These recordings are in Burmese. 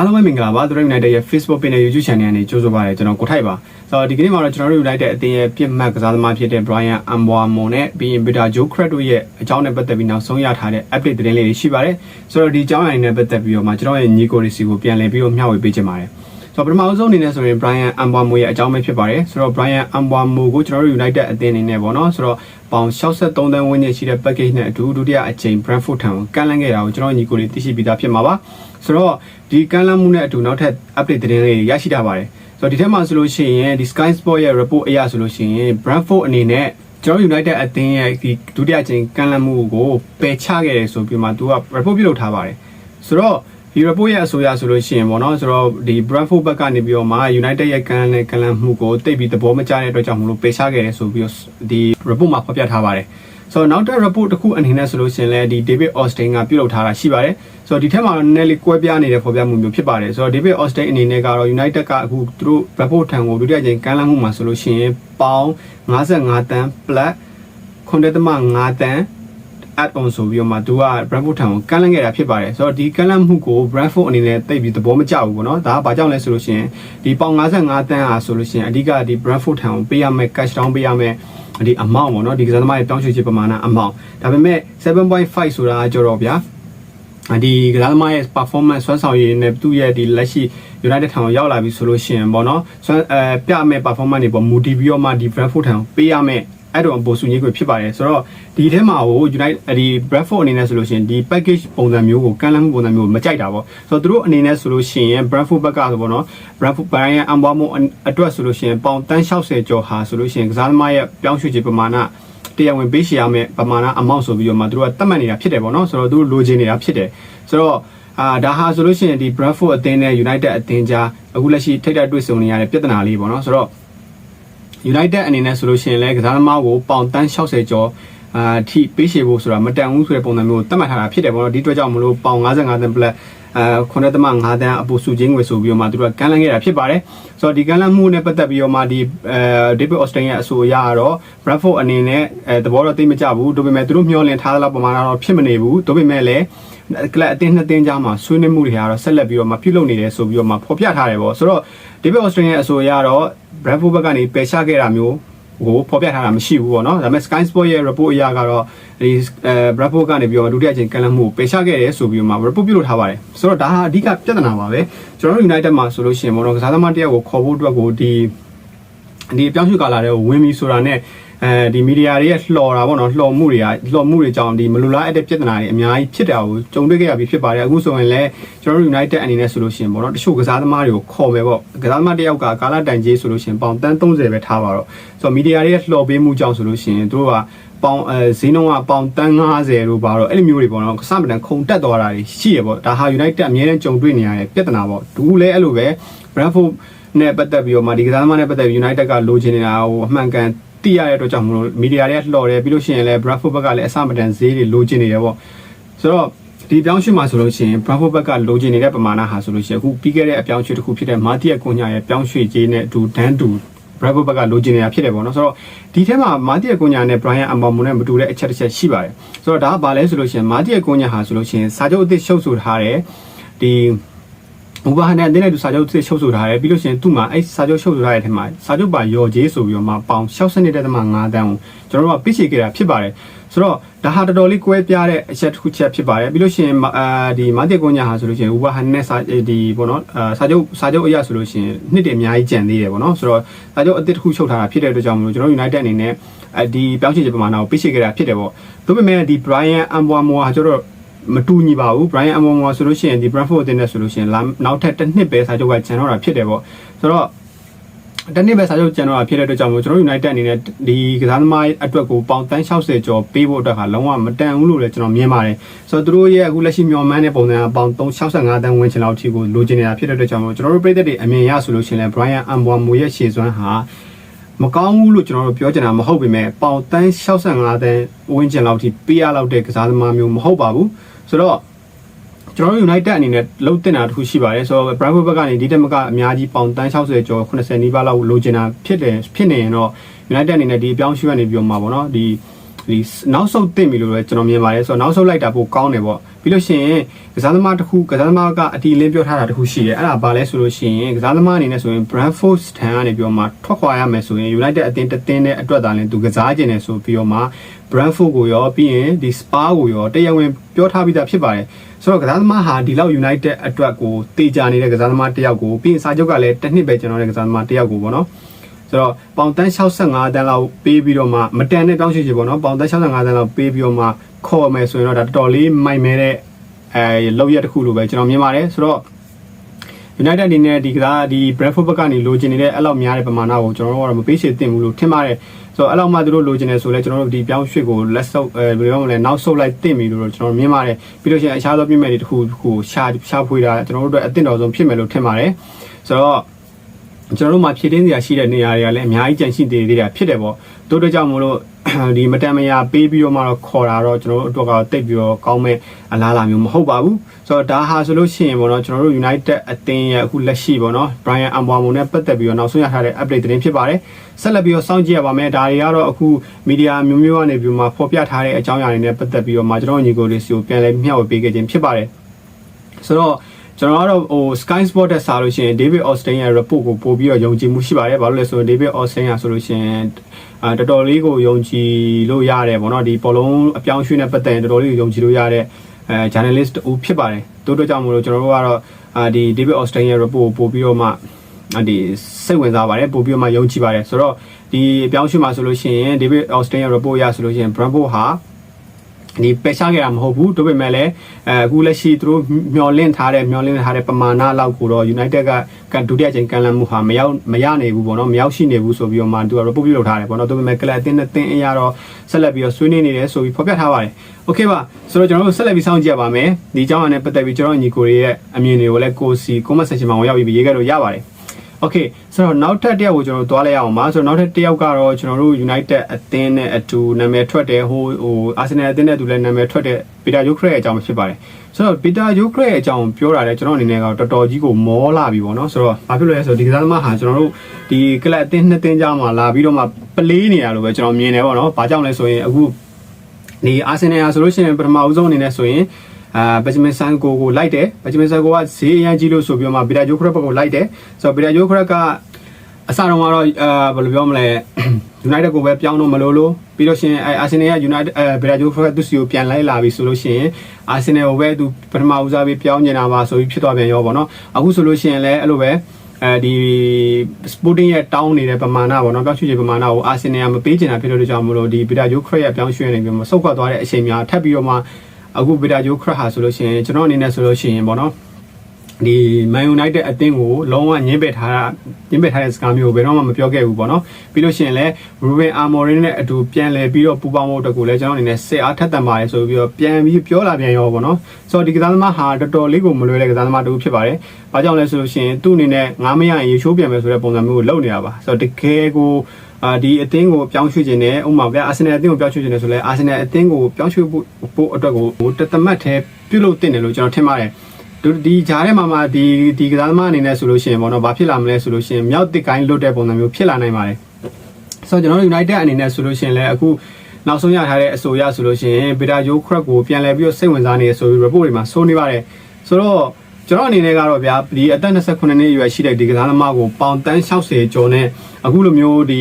အားလုံးပဲမင်္ဂလာပါသူတို့ United ရဲ့ Facebook page နဲ့ YouTube channel ကနေကြိုဆိုပါရစေကျွန်တော်ကိုထိုက်ပါဆိုတော့ဒီကနေ့မှာတော့ကျွန်တော်တို့ United အသင်းရဲ့ပြစ်မှတ်ကစားသမားဖြစ်တဲ့ Brian Amboamo နဲ့ပြီးရင် Peter Joe Craig တို့ရဲ့အကြောင်းနဲ့ပတ်သက်ပြီးနောက်ဆုံးရထားတဲ့ update သတင်းလေးတွေရှိပါတယ်ဆိုတော့ဒီအကြောင်းအရာတွေနဲ့ပတ်သက်ပြီးတော့မှကျွန်တော်ရဲ့ညီကိုရီစီကိုပြန်လည်ပြီးတော့မျှဝေပေးချင်ပါတယ်ဆိုတော့ပထမဆုံးအနေနဲ့ဆိုရင် Brian Amboamo ရဲ့အကြောင်းပဲဖြစ်ပါတယ်ဆိုတော့ Brian Amboamo ကိုကျွန်တော်တို့ United အသင်းအနေနဲ့ပေါ့နော်ဆိုတော့ပေါင်63တန်းဝန်းကျင်ရှိတဲ့ package နဲ့အတူဒုတိယအကြိမ် Brentford ထံကိုကမ်းလှမ်းခဲ့တာကိုကျွန်တော်ညီကိုလေးသိရှိပြီးသားဖြစ်မှာပါ ဆိုတော့ဒီကမ်းလှမ်းမှုနဲ့အတူနောက်ထပ် update သတင်းလေးရရှိထားပါတယ်ဆိုတော့ဒီထဲမှာဆိုလို့ရှိရင်ဒီ Sky Sport ရဲ့ report အရဆိုလို့ရှိရင် Brentford အနေနဲ့ကျွန်တော် United အသင်းရဲ့ဒီဒုတိယအကြိမ်ကမ်းလှမ်းမှုကိုပယ်ချခဲ့တယ်ဆိုပြီးမှသူက report ပြုလုပ်ထားပါတယ်ဆိုတော့ဒီ report ရဲ့အဆိုအရဆိုလို့ရှိရင်ပေါ့နော်ဆိုတော့ဒီ Brentford ဘက်ကနေပြီးတော့မှ United ရဲ့ကမ်းနဲ့ကမ်းလှမ်းမှုကိုတိတ်ပြီးသဘောမကျတဲ့အတွက်ကြောင့်မလို့ပယ်ချခဲ့တယ်ဆိုပြီးတော့ဒီ report မှာဖော်ပြထားပါတယ် ဆိုတော့နောက်တဲ့ report တစ်ခုအနေနဲ့ဆိုလို့ရှိရင်လည်းဒီ David Austin ကပြုလုပ်ထားတာရှိပါတယ်ဆိုတော့ဒီထက်မှာတော့နည်းနည်းလေးကွဲပြားနေတဲ့ဖော်ပြမှုမျိုးဖြစ်ပါတယ်ဆိုတော့ David Austin အနေနဲ့ကတော့ United ကအခုသူတို့ report ထံကိုဒုတိယကြိမ်ကမ်းလှမ်းမှုမှာဆိုလို့ရှိရင်ပေါင်55တန်း plus 9.5တန်း add on ဆိုပြီးတော့မှသူက Brentford ထံကိုကမ်းလှမ်းခဲ့တာဖြစ်ပါတယ်ဆိုတော့ဒီကမ်းလှမ်းမှုကို Brentford အနေနဲ့တိတ်ပြီးသဘောမကျဘူးပေါ့နော်ဒါကဘာကြောင့်လဲဆိုလို့ရှိရင်ဒီပေါင်55တန်းအားဆိုလို့ရှိရင်အဓိကဒီ Brentford ထံကိုပေးရမယ့် cash down ပေးရမယ့်ဒီ amount ပေါ့နော်ဒီကစားသမားရဲ့တောင်းရွှေချေပမာဏ amount ဒါပေမဲ့7.5ဆိုတာကကြတော့ဗျာဒီကစားသမားရဲ့ performance ဆွမ်းဆောင်ရည်နဲ့သူ့ရဲ့ဒီလက်ရှိ United ထံကိုရောက်လာပြီဆိုလို့ရှိရင်ပေါ့နော်ဆွမ်းအဲပြမဲ့ performance တွေပေါ့ motive ပြီးတော့မှဒီ Brentford ထံကိုပေးရမယ့် အဲ့တော့အပေါ်စုငင်းကိုဖြစ်ပါတယ်ဆိုတော့ဒီထဲမှာဟို United ဒီ Bradford အနေနဲ့ဆိုလို့ရှိရင်ဒီ package ပုံစံမျိုးကိုကမ်းလှမ်းမှုပုံစံမျိုးကိုမကြိုက်တာပေါ့ဆိုတော့သူတို့အနေနဲ့ဆိုလို့ရှိရင် Bradford ဘက်ကဆိုပေါ့နော် Bradford Brian Ambamo အတွက်ဆိုလို့ရှိရင်ပေါင်တန်း60ကျော်ဟာဆိုလို့ရှိရင်ကစားသမားရဲ့ပြောင်းရွှေ့ခြင်းပမာဏတရားဝင်ပေးရှရမယ်ပမာဏအမောင့်ဆိုပြီးတော့မှသူတို့ကတတ်မှတ်နေတာဖြစ်တယ်ပေါ့နော်ဆိုတော့သူတို့လိုချင်နေတာဖြစ်တယ်ဆိုတော့အာဒါဟာဆိုလို့ရှိရင်ဒီ Bradford အသင်းနဲ့ United အသင်းကြားအခုလက်ရှိထိပ်တိုက်တွေ့ဆုံနေရတဲ့ပြဿနာလေးပေါ့နော်ဆိုတော့ United အနေနဲ့ဆိုလို့ရှိရင်လည်းကစားသမားကိုပေါင်တန်း60ကျော်အာထိပေးရှေဖို့ဆိုတာမတန်ဘူးဆိုတဲ့ပုံစံမျိုးကိုသတ်မှတ်ထားတာဖြစ်တယ်ပေါ့နော်ဒီအတွက်ကြောင့်မလို့ပေါင်55တန်း plus အဲ9.5တန်းအပူစုချင်းငွေဆိုပြီးတော့မှသူတို့ကကန်လန်းခဲ့တာဖြစ်ပါတယ်ဆိုတော့ဒီကန်လန်းမှုနဲ့ပတ်သက်ပြီးတော့မှဒီအဲ David Austin ရဲ့အဆိုအရကတော့ Bradford အနေနဲ့အဲသဘောတော့သိမကြဘူးဒါပေမဲ့သူတို့မျှော်လင့်ထားတဲ့လောက်ပမာဏတော့ဖြစ်မနေဘူးဒါပေမဲ့လည်း ကလပ်အတင်းနှစ်တင်းကြားမှာဆွေးနွေးမှုတွေကတော့ဆက်လက်ပြီးတော့မှပြုလုပ်နေတယ်ဆိုပြီးတော့မှဖော်ပြထားတယ်ပေါ့ဆိုတော့ David Austin ရဲ့အဆိုအရတော့ Bradford ဘက်ကနေပယ်ချခဲ့တာမျိုးကိုဖော်ပြထားတာမရှိဘူးပေါ့နော်ဒါပေမဲ့ Sky Sport ရဲ့ report အရကတော့ဒီအဲ Bradford ကနေပြီးတော့ဒုတိယအချိန်ကန်လန့်မှုကိုပယ်ချခဲ့တယ်ဆိုပြီးတော့မှ report ပြုလုပ်ထားပါတယ်ဆိုတော့ဒါဟာအဓိကပြဿနာပါပဲကျွန်တော်တို့ United မှာဆိုလို့ရှိရင်ပေါ့နော်ကစားသမားတယောက်ကိုခေါ်ဖို့အတွက်ကိုဒီဒီပြောင်းရွှေ့ကာလာတဲ့ဝင်ပြီဆိုတာနဲ့ အဲဒီမီဒီယာတွေရဲ့လှော်တာပေါ့နော်လှော်မှုတွေကလှော်မှုတွေကြောင့်ဒီမလူလားအပ်တဲ့ပြဿနာတွေအများကြီးဖြစ်တာကိုကြုံတွေ့ခဲ့ရပြီးဖြစ်ပါတယ်အခုဆိုရင်လည်းကျွန်တော်တို့ United အနေနဲ့ဆိုလို့ရှိရင်ပေါ့နော်တချို့ကစားသမားတွေကိုခေါ်မယ်ပေါ့ကစားသမားတယောက်ကကာလာတန်ကြီးဆိုလို့ရှိရင်ပေါင်တန်း30ပဲထားပါတော့ဆိုတော့မီဒီယာတွေရဲ့လှော်ပေးမှုကြောင့်ဆိုလို့ရှိရင်တို့ကပေါင်အဲဈေးနှုန်းကပေါင်တန်း90လို့ပါတော့အဲ့လိုမျိုးတွေပေါ့နော်ကစားမတန်ခုံတက်သွားတာတွေရှိရပေါ့ဒါဟာ United အမြဲတမ်းကြုံတွေ့နေရတဲ့ပြဿနာပေါ့ဒူးလည်းအဲ့လိုပဲ Brentford နဲ့ပတ်သက်ပြီးတော့မှဒီကစားသမားနဲ့ပတ်သက်ပြီး United ကလိုချင်နေတာဟိုအမှန်ကန် သိရတဲ့အတွက်ကြောင့်မလို့မီဒီယာတွေကလှော်တယ်ပြီးလို့ရှိရင်လည်း Bradford ဘက်ကလည်းအဆမတန်ဈေးတွေလိုချင်နေတယ်ပေါ့ဆိုတော့ဒီပြောင်းရွှေ့မှာဆိုလို့ရှိရင် Bradford ဘက်ကလိုချင်နေတဲ့ပမာဏဟာဆိုလို့ရှိရင်အခုပြီးခဲ့တဲ့အပြောင်းရွှေ့တစ်ခုဖြစ်တဲ့မာတီယာကွန်ညာရဲ့ပြောင်းရွှေ့ကြီးနဲ့အတူဒန်းတူ Bradford ဘက်ကလိုချင်နေတာဖြစ်တယ်ပေါ့နော်ဆိုတော့ဒီထဲမှာမာတီယာကွန်ညာနဲ့ Brian Ambamo နဲ့မတူတဲ့အချက်တစ်ချက်ရှိပါတယ်ဆိုတော့ဒါကဘာလဲဆိုလို့ရှိရင်မာတီယာကွန်ညာဟာဆိုလို့ရှိရင်စာချုပ်အသစ်ရှုပ်ဆိုထားတယ်ဒီ ဥပဟာနဲ့အတင်းနဲ့သူစာချုပ်စစ်ချုပ်ဆိုထားတယ်ပြီးလို့ရှိရင်သူ့မှာအဲ့စာချုပ်ချုပ်ဆိုထားတဲ့အထက်မှာစာချုပ်ပါရော်ဂျေးဆိုပြီးတော့မှပေါင်62တက်မှ5တန်းကိုကျွန်တော်တို့ကပြည့်ချေခဲ့တာဖြစ်ပါတယ်ဆိုတော့ဒါဟာတော်တော်လေးကွဲပြားတဲ့အချက်တစ်ခုချက်ဖြစ်ပါတယ်ပြီးလို့ရှိရင်အာဒီမာတီကွန်ညာဟာဆိုလို့ရှိရင်ဥပဟာနဲ့စာဒီပေါ့နော်အာစာချုပ်စာချုပ်အရာဆိုလို့ရှိရင်နှစ်တည်းအများကြီးကြံသေးတယ်ပေါ့နော်ဆိုတော့စာချုပ်အသစ်တစ်ခုချုပ်ထားတာဖြစ်တဲ့အတွက်ကြောင့်မလို့ကျွန်တော် United အနေနဲ့ဒီပြောင်းချေချေပမာဏကိုပြည့်ချေခဲ့တာဖြစ်တယ်ပေါ့ဒါပေမဲ့ဒီ Brian Amboamo ဟာကျွန်တော် မတူညီပါဘူး Brian Amon ဆိုလို့ရှိရင်ဒီ Brentford အသင်းနဲ့ဆိုလို့ရှိရင်နောက်ထပ်တစ်နှစ်ပဲစာချုပ်ကကျန်တော့တာဖြစ်တယ်ပေါ့ဆိုတော့တနေ့ပဲစာချုပ်ကျန်တော့တာဖြစ်တဲ့အတွက်ကြောင့်မို့ကျွန်တော် United အနေနဲ့ဒီကစားသမားအတွက်ကိုပေါင်တန်း60ကျော်ပေးဖို့အတွက်ကလုံးဝမတန်ဘူးလို့လည်းကျွန်တော်မြင်ပါတယ်ဆိုတော့သူတို့ရဲ့အခုလက်ရှိမျှော်မှန်းတဲ့ပုံစံကပေါင်365တန်းဝင်ချင်လောက်ထိကိုလိုချင်နေတာဖြစ်တဲ့အတွက်ကြောင့်မို့ကျွန်တော်တို့ပြည်သက်တွေအမြင်ရဆိုလို့ရှိရင်လည်း Brian Amboamo ရဲ့ရှေ့စွမ်းဟာမကောင်းဘူးလို့ကျွန်တော်တို့ပြောချင်တာမဟုတ်ပေမဲ့ပေါင်တန်း65တန်းဝင်ချင်လောက်ထိပေးရလောက်တဲ့ကစားသမားမျိုးမဟုတ်ပါဘူး ဆိုတော့ကျွန်တော်တို့ United အနေနဲ့လှုပ်တင်တာတခုရှိပါတယ်ဆိုတော့ Brentford ဘက်ကနေဒီတက်မကအများကြီးပေါင်တန်း60ကျော်80နီးပါးလောက်လိုချင်တာဖြစ်တယ်ဖြစ်နေရင်တော့ United အနေနဲ့ဒီအပြောင်းရွှေ့ရနေပြီးတော့မှာပေါ့နော်ဒီ ဒီနောက်ဆုတ်တင်ပြီလို့လည်းကျွန်တော်မြင်ပါတယ်ဆိုတော့နောက်ဆုတ်လိုက်တာပိုကောင်းတယ်ပေါ့ပြီးလို့ရှိရင်ကစားသမားတစ်ခုကစားသမားကအတီလင်းပြောထားတာတစ်ခုရှိတယ်အဲ့ဒါဘာလဲဆိုလို့ရှိရင်ကစားသမားအနေနဲ့ဆိုရင် Brentford ထံကနေပြီးတော့မှထွက်ခွာရမယ်ဆိုရင် United အသင်းတစ်သင်းနဲ့အတွက်သာလဲသူကစားခြင်းနဲ့ဆိုပြီးတော့မှ Brentford ကိုရောပြီးရင်ဒီ Spa ကိုရောတရားဝင်ပြောထားပြီးသားဖြစ်ပါတယ်ဆိုတော့ကစားသမားဟာဒီလောက် United အတွက်ကိုတေချာနေတဲ့ကစားသမားတစ်ယောက်ကိုပြီးရင်စာချုပ်ကလည်းတစ်နှစ်ပဲကျွန်တော်တဲ့ကစားသမားတစ်ယောက်ကိုပေါ့နော် ဆိုတော့ပေါင်တန်း65တန်းလောက်ပေးပြီးတော့မှမတန်တဲ့တောင်းရှိချေပေါ့နော်ပေါင်တန်း65တန်းလောက်ပေးပြီးတော့မှခေါ်မယ်ဆိုရင်တော့ဒါတော်တော်လေးမိုက်မဲတဲ့အဲလောက်ရက်တစ်ခုလိုပဲကျွန်တော်မြင်ပါတယ်ဆိုတော့ United အနေနဲ့ဒီကစားဒီ Brentford ဘက်ကနေလိုချင်နေတဲ့အဲ့လောက်များတဲ့ပမာဏကိုကျွန်တော်တို့ကတော့မပေးချေသင့်ဘူးလို့ထင်ပါတယ်ဆိုတော့အဲ့လောက်မှသူတို့လိုချင်တယ်ဆိုလဲကျွန်တော်တို့ဒီပြောင်းရွှေ့ကိုလက်ဆုပ်အဲဘယ်လိုမှလဲနောက်ဆုပ်လိုက်သင့်ပြီလို့ကျွန်တော်မြင်ပါတယ်ပြီးလို့ရှိရင်အခြားသောပြင်မဲ့တွေတစ်ခုတစ်ခုရှာရှာဖွေတာကျွန်တော်တို့အတွက်အသင့်တော်ဆုံးဖြစ်မယ်လို့ထင်ပါတယ်ဆိုတော့ ကျွန်တော်တို့မှာဖြည့်တင်းစရာရှိတဲ့နေရာတွေကလည်းအများကြီးကြန့်ရှိသေးသေးတာဖြစ်တယ်ပေါ့တို့တို့ကြောင့်မလို့ဒီမတန်မရာပေးပြီးတော့မှတော့ခေါ်တာတော့ကျွန်တော်တို့အတွက်ကတော့တိတ်ပြီးတော့ကောင်းမဲ့အလားအလာမျိုးမဟုတ်ပါဘူးဆိုတော့ဒါဟာဆိုလို့ရှိရင်ပေါ့နော်ကျွန်တော်တို့ United အသင်းရဲ့အခုလက်ရှိပေါ့နော် Brian Ambwamo နဲ့ပတ်သက်ပြီးတော့နောက်ဆုံးရထားတဲ့ update သတင်းဖြစ်ပါတယ်ဆက်လက်ပြီးတော့စောင့်ကြည့်ရပါမယ်ဒါတွေကတော့အခုမီဒီယာမျိုးမျိုးကနေပြီးမှဖော်ပြထားတဲ့အကြောင်းအရာတွေနဲ့ပတ်သက်ပြီးတော့မှကျွန်တော်ညီကိုလေးစီကိုပြန်လည်မျှဝေပေးခဲ့ခြင်းဖြစ်ပါတယ်ဆိုတော့ ကျွန်တော်ကတော့ဟို Sky Sport တက်စားလို့ရှိရင် David Austin ရဲ့ report ကိုပို့ပြီးတော့ယုံကြည်မှုရှိပါတယ်။ဘာလို့လဲဆိုရင် David Austin ကဆိုလို့ရှိရင်အာတော်တော်လေးကိုယုံကြည်လို့ရတယ်ပေါ့နော်ဒီပေါ်လုံးအပြောင်းရွှေ့နဲ့ပတ်သက်ရင်တော်တော်လေးကိုယုံကြည်လို့ရတဲ့အဲ journalist တူဖြစ်ပါတယ်။တို့တို့ကြောင့်မလို့ကျွန်တော်တို့ကတော့အာဒီ David Austin ရဲ့ report ကိုပို့ပြီးတော့မှဒီစိတ်ဝင်စားပါတယ်ပို့ပြီးတော့မှယုံကြည်ပါတယ်ဆိုတော့ဒီအပြောင်းရွှေ့မှာဆိုလို့ရှိရင် David Austin ရဲ့ report ရဆိုလို့ရှိရင် Brentford ဟာ ဒီပယ်ချခဲ့တာမဟုတ်ဘူးဒါပေမဲ့လည်းအဲအခုလက်ရှိသူတို့မျောလင့်ထားတဲ့မျောလင့်ထားတဲ့ပမာဏလောက်ကိုတော့ United ကဒုတိယချိန်ကန်လန်မှုဟာမရောက်မရနိုင်ဘူးပေါ့နော်မရောက်ရှိနေဘူးဆိုပြီးတော့မှသူက report ပြုလုပ်ထားတယ်ပေါ့နော်ဒါပေမဲ့ကလပ်အတင်းနဲ့တင်းအရာတော့ဆက်လက်ပြီးတော့ဆွေးနွေးနေတယ်ဆိုပြီးဖော်ပြထားပါတယ်โอเคပါဆိုတော့ကျွန်တော်တို့ဆက်လက်ပြီးစောင့်ကြည့်ရပါမယ်ဒီအကြောင်းအရာနဲ့ပတ်သက်ပြီးကျွန်တော်ညီကိုတွေရဲ့အမြင်တွေကိုလည်းကိုစီ comment section မှာဝင်ရောက်ပြီးရေးခဲ့လို့ရပါတယ် โอเคဆိုတော့နောက်ထပ်တစ်ယောက်ကိုကျွန်တော်တို့သွားလိုက်အောင်ပါဆိုတော့နောက်ထပ်တစ်ယောက်ကတော့ကျွန်တော်တို့ United အသင်းနဲ့အတူနာမည်ထွက်တယ်ဟိုဟို Arsenal အသင်းနဲ့အတူလည်းနာမည်ထွက်တဲ့ပီတာယိုခရက်ရဲ့အကြောင်းဖြစ်ပါတယ်ဆိုတော့ပီတာယိုခရက်ရဲ့အကြောင်းပြောတာလဲကျွန်တော်အနေနဲ့ကတော့တော်တော်ကြီးကိုမောလာပြီပေါ့နော်ဆိုတော့ဘာဖြစ်လို့လဲဆိုတော့ဒီကစားသမားဟာကျွန်တော်တို့ဒီကလပ်အသင်းနှစ်သင်းကြားမှာလာပြီးတော့မှပလေးနေရလို့ပဲကျွန်တော်မြင်တယ်ပေါ့နော်ဘာကြောင့်လဲဆိုရင်အခုဒီအာဆင်နယ်ဆိုလို့ရှိရင်ပထမဦးဆုံးအနေနဲ့ဆိုရင် အာဘက်ဂျမင်ဆန်ကိုကိုလိုက်တယ်ဘက်ဂျမင်ဆန်ကိုကဈေးအရန်ကြီးလို့ဆိုပြီးတော့မှပီတာယိုခရက်ဘက်ကိုလိုက်တယ်ဆိုတော့ပီတာယိုခရက်ကအစတော့ကတော့အာဘယ်လိုပြောမလဲ United ကိုပဲပြောင်းတော့မလို့လို့ပြီးလို့ရှိရင်အဲ Arsenal က United အဲ Brazil ဖက်ကသူစီကိုပြန်လိုက်လာပြီဆိုလို့ရှိရင် Arsenal ကိုပဲသူပထမဦးစားပေးပြောင်းနေတာပါဆိုပြီးဖြစ်သွားပြန်ရောပေါ့နော်အခုဆိုလို့ရှိရင်လည်းအဲ့လိုပဲအဲဒီ Sporting ရဲ့တောင်းနေတဲ့ပမာဏပေါ့နော်ပြောင်းရွှေ့ခြင်းပမာဏကို Arsenal ကမပေးချင်တာဖြစ်လို့ကြောင့်မလို့ဒီ Brazil Crack ရဲ့ပြောင်းရွှေ့နေပြီးမှဆုတ်ခွာသွားတဲ့အချိန်များထပ်ပြီးတော့မှ အခု Brazil Crack ဟာဆိုလို့ရှိရင်ကျွန်တော်အနေနဲ့ဆိုလို့ရှိရင်ပေါ့နော် ဒီ Man United အသင်းကိုလုံးဝညှင်းပယ်ထားတာညှင်းပယ်ထားတဲ့စကားမျိုးကိုဘယ်တော့မှမပြောခဲ့ဘူးပေါ့နော်ပြီးလို့ရှိရင်လည်း Ruben Amorim နဲ့အတူပြန်လည်ပြီးတော့ပူပေါင်းဖို့တကူလည်းကျွန်တော်အနေနဲ့စစ်အားထက်သန်ပါတယ်ဆိုပြီးတော့ပြန်ပြီးပြောလာပြန်ရောပေါ့နော်ဆိုတော့ဒီကစားသမားဟာတော်တော်လေးကိုမလွယ်တဲ့ကစားသမားတူဖြစ်ပါတယ်။ဘာကြောင့်လဲဆိုလို့ရှိရင်သူ့အနေနဲ့ငားမရရင်ရေချိုးပြန်မယ်ဆိုတဲ့ပုံစံမျိုးကိုလုပ်နေတာပါ။ဆိုတော့တကယ်ကိုအာဒီအသင်းကိုပြောင်းရွှေ့ခြင်းနဲ့ဥပမာဗျာအာဆင်နယ်အသင်းကိုပြောင်းရွှေ့ခြင်းနဲ့ဆိုလဲအာဆင်နယ်အသင်းကိုပြောင်းရွှေ့ဖို့ဖို့အတွက်ကိုတသမတ်သေးပြုလုပ်တင်တယ်လို့ကျွန်တော်ထင်ပါတယ်။ ဒီဒီဂျားထဲမှာမှဒီဒီကစားသမားအနေနဲ့ဆိုလို့ရှိရင်ပေါ့နော်ဘာဖြစ်လာမလဲဆိုလို့ရှိရင်မြောက်တစ်ကိုင်းလွတ်တဲ့ပုံစံမျိုးဖြစ်လာနိုင်ပါတယ်ဆိုတော့ကျွန်တော်တို့ United အနေနဲ့ဆိုလို့ရှိရင်လည်းအခုနောက်ဆုံးရထားတဲ့အဆိုအရဆိုလို့ရှိရင်ပီတာယိုခရက်ကိုပြန်လဲပြီးတော့စိတ်ဝင်စားနေဆိုပြီး report တွေမှာဆိုနေပါတယ်ဆိုတော့ကျွန်တော်အနေနဲ့ကတော့ဗျာဒီအသက်28နှစ်အရွယ်ရှိတဲ့ဒီကစားသမားကိုပေါင်တန်း60ကျော်နဲ့အခုလိုမျိုးဒီ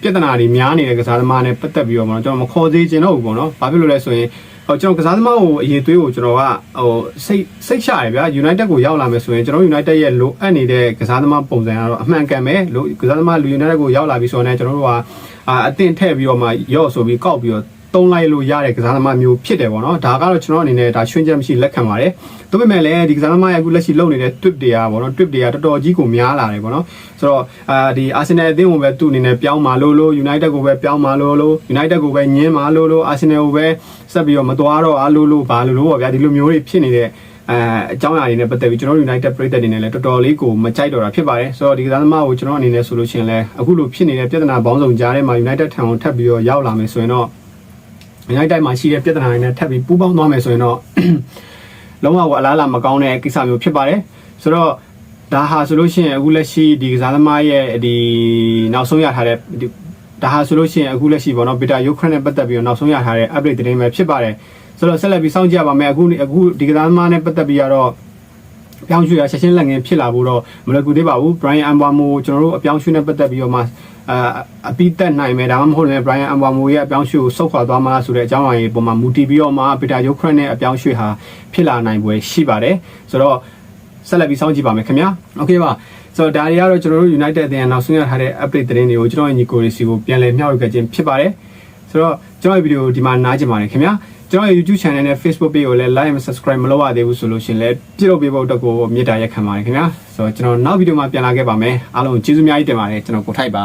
ပြဿနာတွေများနေတဲ့ကစားသမားနဲ့ပတ်သက်ပြီးတော့ကျွန်တော်မခေါ်သေးချင်တော့ဘူးပေါ့နော်ဘာဖြစ်လို့လဲဆိုရင် ဟိုကျွန်တော်ကစားသမားကိုအရေးသွေးကိုကျွန်တော်ကဟိုစိတ်စိတ်ချရဗျာ United ကိုရောက်လာမယ်ဆိုရင်ကျွန်တော် United ရဲ့လိုအပ်နေတဲ့ကစားသမားပုံစံကတော့အမှန်ကန်ပဲလို့ကစားသမားလူ United ကိုရောက်လာပြီဆိုတော့ကျွန်တော်တို့ကအအသင့်ထည့်ပြီးတော့မှရော့ဆိုပြီးကောက်ပြီးတော့ သုံးလိုက်လို့ရတဲ့ကစားသမားမျိုးဖြစ်တယ်ပေါ့နော်ဒါကတော့ကျွန်တော်အနေနဲ့ဒါရှင်းချက်မရှိလက်ခံပါတယ်ဒါပေမဲ့လည်းဒီကစားသမားရဲ့အခုလက်ရှိလုပ်နေတဲ့ trip တွေကပေါ့နော် trip တွေကတော်တော်ကြီးကိုများလာတယ်ပေါ့နော်ဆိုတော့အာဒီ Arsenal အသင်းကိုပဲသူ့အနေနဲ့ပြောင်းမာလို့လို့ United ကိုပဲပြောင်းမာလို့လို့ United ကိုပဲညင်းမာလို့လို့ Arsenal ကိုပဲဆက်ပြီးတော့မသွားတော့အားလို့လို့ဘာလို့လို့ပေါ့ဗျာဒီလိုမျိုးတွေဖြစ်နေတဲ့အဲအကြောင်းအရာတွေနဲ့ပတ်သက်ပြီးကျွန်တော် United ပြည်သက်တွေနဲ့လည်းတော်တော်လေးကိုမကြိုက်တော့တာဖြစ်ပါတယ်ဆိုတော့ဒီကစားသမားကိုကျွန်တော်အနေနဲ့ဆိုလို့ရှိရင်လည်းအခုလိုဖြစ်နေတဲ့ပြဿနာပေါင်းစုံကြားထဲမှာ United ထံကိုထပ်ပြီးတော့ရောက်လာမယ်ဆိုရင်တော့ United မှာရှိတဲ့ပြဿနာတွေနဲ့ထပ်ပြီးပူးပေါင်းသွားမယ်ဆိုရင်တော့လုံးဝကအလားအလာမကောင်းတဲ့ကိစ္စမျိုးဖြစ်ပါတယ်ဆိုတော့ဒါဟာဆိုလို့ရှိရင်အခုလက်ရှိဒီကစားသမားရဲ့ဒီနောက်ဆုံးရထားတဲ့ဒီဒါဟာဆိုလို့ရှိရင်အခုလက်ရှိပေါ့နော် beta ukraine နဲ့ပတ်သက်ပြီးတော့နောက်ဆုံးရထားတဲ့ update သတင်းပဲဖြစ်ပါတယ်ဆိုတော့ဆက်လက်ပြီးစောင့်ကြည့်ရပါမယ်အခုအခုဒီကစားသမားနဲ့ပတ်သက်ပြီးတော့ အပြောင်းရွှေ့ရချက်ချင်းလက်ငင်းဖြစ်လာဖို့တော့မလွယ်ကူသေးပါဘူး Brian Ambamo ကျွန်တော်တို့အပြောင်းရွှေ့နဲ့ပတ်သက်ပြီးတော့မှအာအပိသက်နိုင်မယ်ဒါမှမဟုတ်လည်း Brian Ambamo ရဲ့အပြောင်းရွှေ့ကိုစုပ်ခွာသွားမလားဆိုတဲ့အကြောင်းအရာကြီးပုံမှာမူတည်ပြီးတော့မှ beta ukraine နဲ့အပြောင်းရွှေ့ဟာဖြစ်လာနိုင်ပွဲရှိပါတယ်ဆိုတော့ ဆက်လက်ပြီးစောင့်ကြည့်ပါမယ်ခင်ဗျာโอเคပါဆိုတော့ဒါတွေကတော့ကျွန်တော်တို့ United အသင်းကနောက်ဆုံးရထားတဲ့ update သတင်းတွေကိုကျွန်တော်ရဲ့ညီကိုတွေစီကိုပြန်လည်မျှဝေခဲ့ခြင်းဖြစ်ပါတယ်ဆိုတော့ကျွန်တော်ရဲ့ဗီဒီယိုဒီမှာနားကြပါတယ်ခင်ဗျာ ကျွန်တော်ရဲ့ YouTube channel နဲ့ Facebook page ကိုလည်း like and subscribe မလုပ်ရသေးဘူးဆိုလို့ရှင်လည်းပြလုပ်ပေးဖို့အတွက်ကိုမေတ္တာရက်ခံပါတယ်ခင်ဗျာဆိုတော့ကျွန်တော်နောက်ဗီဒီယိုမှာပြန်လာခဲ့ပါမယ်အားလုံးကျေးဇူးအများကြီးတင်ပါတယ်ကျွန်တော်ကိုထိုက်ပါ